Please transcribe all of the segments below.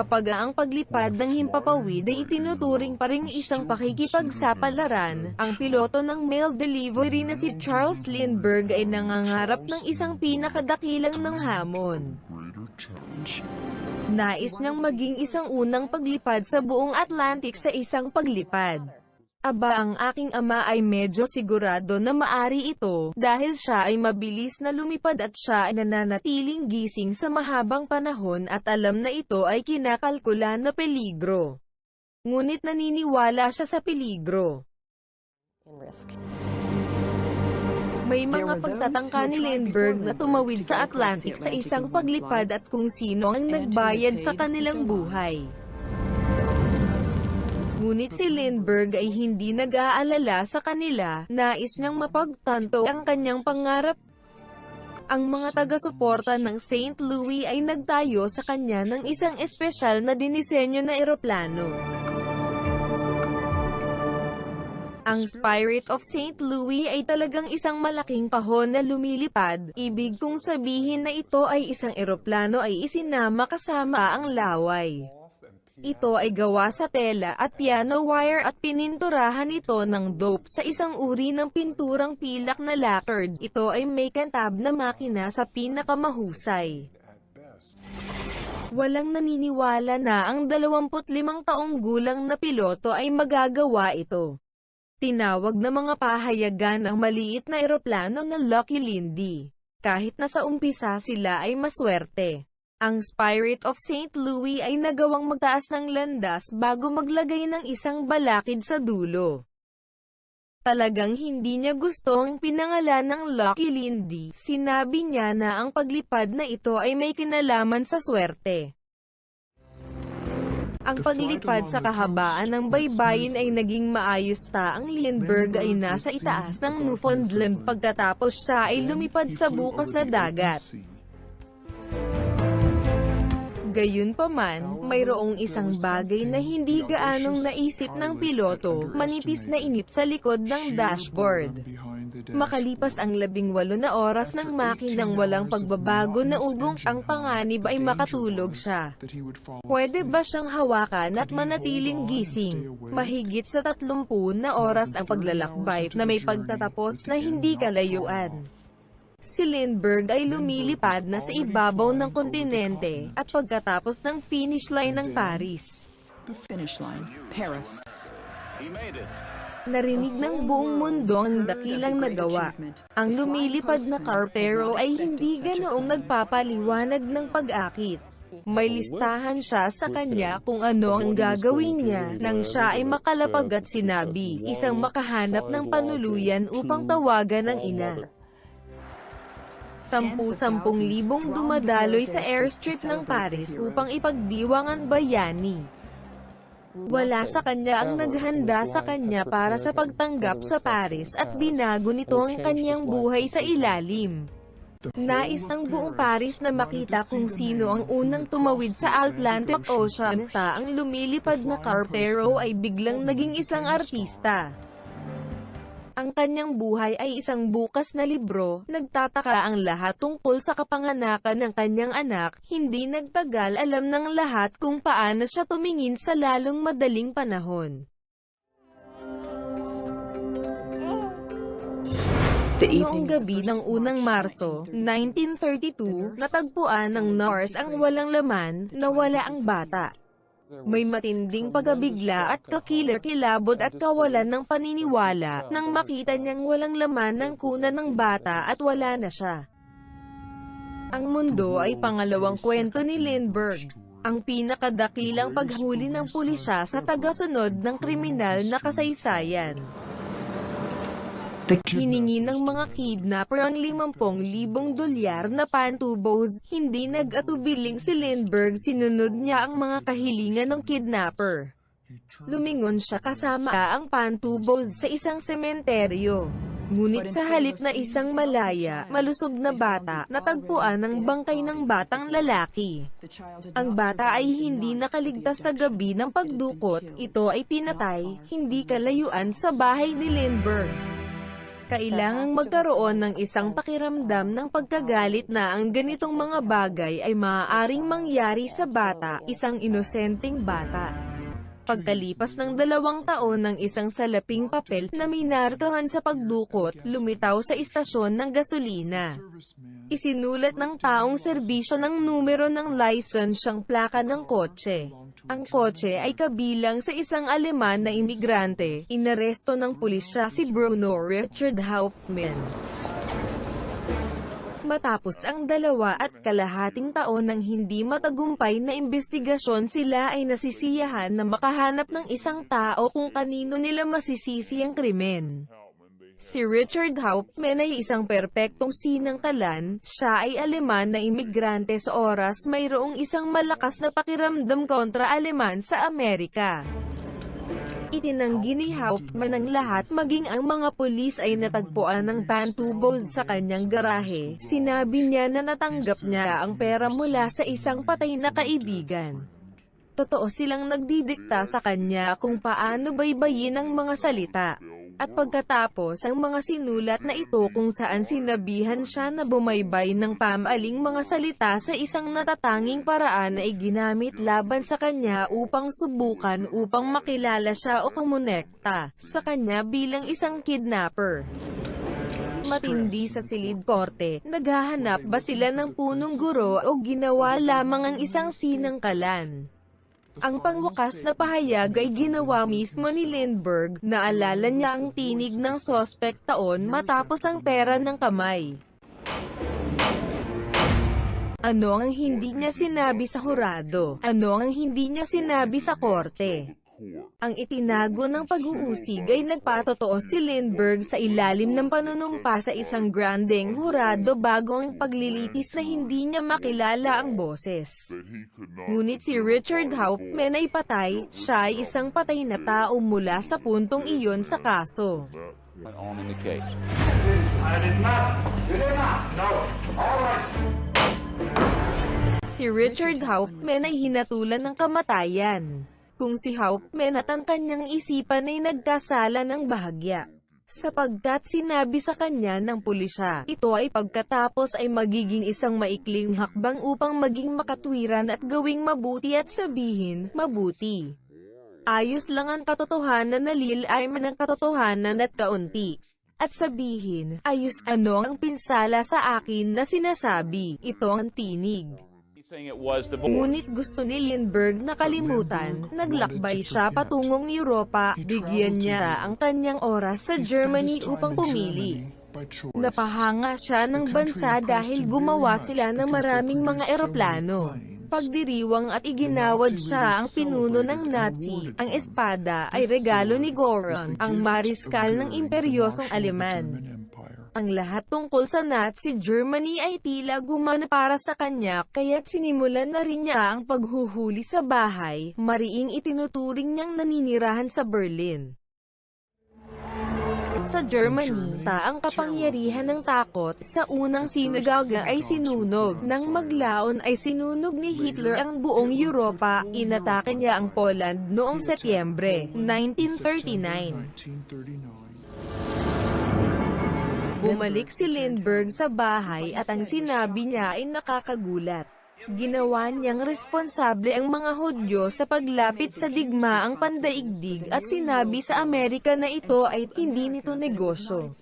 Kapag ang paglipad ng himpapawid ay itinuturing pa ring isang pakikipagsapalaran, ang piloto ng mail delivery na si Charles Lindbergh ay nangangarap ng isang pinakadakilang ng hamon. Nais niyang maging isang unang paglipad sa buong Atlantic sa isang paglipad. Aba ang aking ama ay medyo sigurado na maari ito, dahil siya ay mabilis na lumipad at siya ay nananatiling gising sa mahabang panahon at alam na ito ay kinakalkula na peligro. Ngunit naniniwala siya sa peligro. May mga pagtatangka ni Lindbergh na tumawid sa Atlantic sa isang paglipad at kung sino ang nagbayad sa kanilang buhay. Ngunit si Lindbergh ay hindi nag-aalala sa kanila, nais niyang mapagtanto ang kanyang pangarap. Ang mga taga-suporta ng St. Louis ay nagtayo sa kanya ng isang espesyal na dinisenyo na eroplano. Ang Spirit of St. Louis ay talagang isang malaking kahon na lumilipad, ibig kong sabihin na ito ay isang eroplano ay isinama kasama ang laway. Ito ay gawa sa tela at piano wire at pininturahan ito ng dope sa isang uri ng pinturang pilak na lacquered. Ito ay may kantab na makina sa pinakamahusay. Walang naniniwala na ang 25 taong gulang na piloto ay magagawa ito. Tinawag na mga pahayagan ang maliit na eroplano na Lucky Lindy. Kahit na sa umpisa sila ay maswerte. Ang Spirit of St. Louis ay nagawang magtaas ng landas bago maglagay ng isang balakid sa dulo. Talagang hindi niya gusto ang pinangalan ng Lucky Lindy. Sinabi niya na ang paglipad na ito ay may kinalaman sa swerte. Ang paglipad sa kahabaan ng baybayin ay naging maayos ta ang Lindbergh ay nasa itaas ng Newfoundland pagkatapos siya ay lumipad sa bukas na dagat. Gayunpaman, mayroong isang bagay na hindi gaanong naisip ng piloto, manipis na inip sa likod ng dashboard. Makalipas ang labing walo na oras ng makinang walang pagbabago na ugong ang panganib ay makatulog siya. Pwede ba siyang hawakan at manatiling gising? Mahigit sa 30 na oras ang paglalakbay na may pagtatapos na hindi kalayuan. Si Lindbergh ay lumilipad na sa ibabaw ng kontinente at pagkatapos ng finish line ng Paris. The finish line, Paris. Narinig ng buong mundo ang dakilang nagawa. Ang lumilipad na Cartero ay hindi ganoong nagpapaliwanag ng pag-akit. May listahan siya sa kanya kung ano ang gagawin niya nang siya ay makalapag at sinabi, isang makahanap ng panuluyan upang tawagan ng ina. Sampu-sampung libong dumadaloy sa airstrip ng Paris upang ipagdiwang ang bayani. Wala sa kanya ang naghanda sa kanya para sa pagtanggap sa Paris at binago nito ang kanyang buhay sa ilalim. Nais ng buong Paris na makita kung sino ang unang tumawid sa Atlantic Ocean ta ang lumilipad na Cartero ay biglang naging isang artista. Ang kanyang buhay ay isang bukas na libro, nagtataka ang lahat tungkol sa kapanganakan ng kanyang anak, hindi nagtagal alam ng lahat kung paano siya tumingin sa lalong madaling panahon. Noong gabi ng 1st unang Marso, 1932, natagpuan ng nurse ang walang laman, na wala ang bata. May matinding pagabigla at kakiler-kilabot at kawalan ng paniniwala nang makita niyang walang laman ng kuna ng bata at wala na siya. Ang mundo ay pangalawang kwento ni Lindbergh. Ang pinakadakilang paghuli ng pulisya sa tagasunod ng kriminal na kasaysayan. Hiningi ng mga kidnapper ang 50,000 dolyar na pantubos, hindi nag-atubiling si Lindbergh sinunod niya ang mga kahilingan ng kidnapper. Lumingon siya kasama ang pantubos sa isang sementeryo. Ngunit sa halip na isang malaya, malusog na bata, natagpuan ang bangkay ng batang lalaki. Ang bata ay hindi nakaligtas sa gabi ng pagdukot. Ito ay pinatay, hindi kalayuan sa bahay ni Lindbergh. Kailangang magkaroon ng isang pakiramdam ng pagkagalit na ang ganitong mga bagay ay maaaring mangyari sa bata, isang inosenteng bata. Pagkalipas ng dalawang taon ng isang salaping papel na minarkahan sa pagdukot, lumitaw sa istasyon ng gasolina. Isinulat ng taong serbisyo ng numero ng licensyang plaka ng kotse. Ang kotse ay kabilang sa isang Aleman na imigrante. Inaresto ng pulisya si Bruno Richard Hauptmann. Matapos ang dalawa at kalahating taon ng hindi matagumpay na investigasyon sila ay nasisiyahan na makahanap ng isang tao kung kanino nila masisisi ang krimen. Si Richard Hauptmann ay isang perpektong sinangkalan, siya ay Aleman na imigrante sa oras mayroong isang malakas na pakiramdam kontra Aleman sa Amerika. Itinanggi ni Hauptmann ang lahat maging ang mga pulis ay natagpuan ng pantubos sa kanyang garahe. Sinabi niya na natanggap niya ang pera mula sa isang patay na kaibigan. Totoo silang nagdidikta sa kanya kung paano baybayin ang mga salita. At pagkatapos ang mga sinulat na ito kung saan sinabihan siya na bumaybay ng pamaling mga salita sa isang natatanging paraan ay ginamit laban sa kanya upang subukan upang makilala siya o kumonekta sa kanya bilang isang kidnapper. Matindi sa silid korte, naghahanap ba sila ng punong guro o ginawa lamang ang isang sinangkalan? Ang pangwakas na pahayag ay ginawa mismo ni Lindbergh, naalala niya ang tinig ng sospek taon matapos ang pera ng kamay. Ano ang hindi niya sinabi sa hurado? Ano ang hindi niya sinabi sa korte? Ang itinago ng pag-uusig ay nagpatotoo si Lindbergh sa ilalim ng panunumpa sa isang grandeng hurado bago ang paglilitis na hindi niya makilala ang boses. Ngunit si Richard Hauptmann ay patay, siya ay isang patay na tao mula sa puntong iyon sa kaso. went on in the case. I did not. You did not. No. All right. Si Richard Hauptmann ay hinatulan ng kamatayan. Kung si Hauptmann at ang kanyang isipan ay nagkasala ng bahagya. Sapagkat sinabi sa kanya ng pulisya, ito ay pagkatapos ay magiging isang maikling hakbang upang maging makatwiran at gawing mabuti at sabihin, mabuti. Ayos lang ang katotohanan na lil ay man ang katotohanan at kaunti. At sabihin, ayos ano ang pinsala sa akin na sinasabi, ito ang tinig. Ngunit gusto ni Lindbergh na kalimutan, naglakbay siya patungong Europa, bigyan niya ang kanyang oras sa Germany upang pumili. Napahanga siya ng bansa dahil gumawa sila ng maraming mga eroplano. Pagdiriwang at iginawad siya ang pinuno ng Nazi. Ang espada ay regalo ni Goron, ang mariskal ng imperyosong Aleman. Ang lahat tungkol sa Nazi Germany ay tila gumana para sa kanya, kaya't sinimulan na rin niya ang paghuhuli sa bahay, mariing itinuturing niyang naninirahan sa Berlin. Sa Germany, ta ang kapangyarihan ng takot, sa unang sinagoga ay sinunog. Nang maglaon ay sinunog ni Hitler ang buong Europa, inatake niya ang Poland noong Setyembre 1939. Bumalik si Lindbergh sa bahay at ang sinabi niya ay nakakagulat. Ginawa niyang responsable ang mga Hudyo sa paglapit sa digmaang pandaigdig at sinabi sa Amerika na ito ay hindi nito negosyo.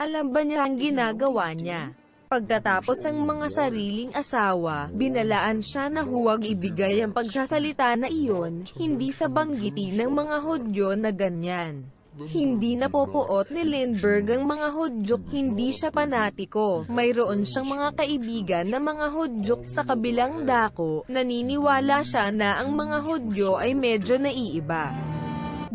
Alam ba niya ang ginagawa niya? Pagkatapos ang mga sariling asawa, binalaan siya na huwag ibigay ang pagsasalita na iyon, hindi sa banggitin ng mga Hudyo na ganyan. Hindi napopuot ni Lindbergh ang mga Hudyok, hindi siya panatiko. Mayroon siyang mga kaibigan na mga Hudyok sa kabilang dako, naniniwala siya na ang mga Hudyo ay medyo naiiba.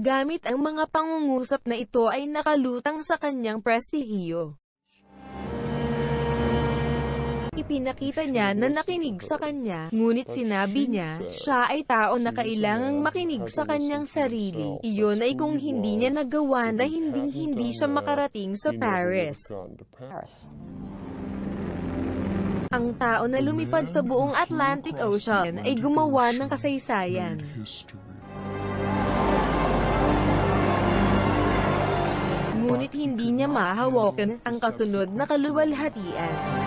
Gamit ang mga pangungusap na ito ay nakalutang sa kanyang prestihiyo. Ipinakita niya na nakinig sa kanya, ngunit sinabi niya, siya ay tao na kailangang makinig sa kanyang sarili. Iyon ay kung hindi niya nagawa na hinding-hindi siya makarating sa Paris. Ang tao na lumipad sa buong Atlantic Ocean ay gumawa ng kasaysayan. ngunit hindi niya mahawakan ang kasunod na kaluwalhatian.